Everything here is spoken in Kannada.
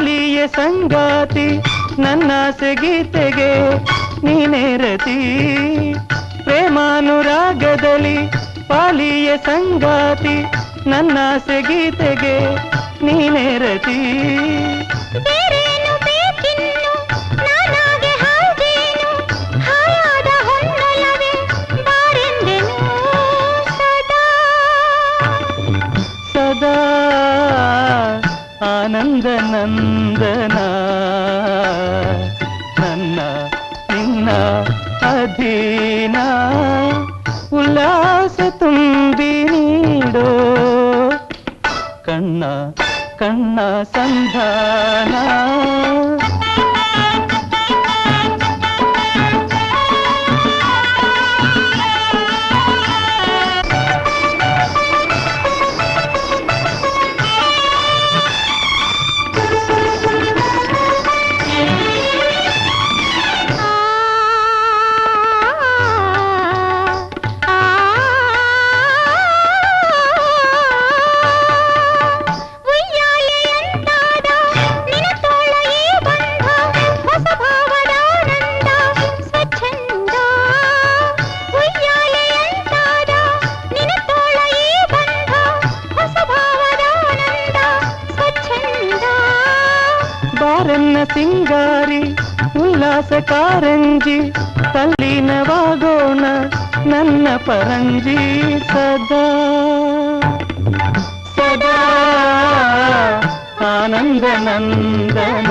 ಪಾಲಿಯ ಸಂಗಾತಿ ನನ್ನಾಸೆ ಗೀತೆಗೆ ನೀನೇ ರತಿ. ಪ್ರೇಮಾನುರಾಗದಲ್ಲಿ ಪಾಲಿಯ ಸಂಗಾತಿ ನನ್ನಾಸೆ ಗೀತೆಗೆ ನೀನೇ ರತಿ. ಸದಾ ಆನಂದ ನಂದನ ನನ್ನ ನಿನ್ನ ಅಧೀನ. ಉಲ್ಲಾಸ ತುಂಬಿ ನೀಡೋ ಕಣ್ಣ ಕಣ್ಣ ಸಂಧಾನ. ಉಲ್ಲಾಸ ಕಾರಂಜಿ ತಲ್ಲೀನವಾಗೋಣ ನನ್ನ ಪರಂಜಿ ಸದಾ. ಸದಾ ಆನಂದ ನಂದನ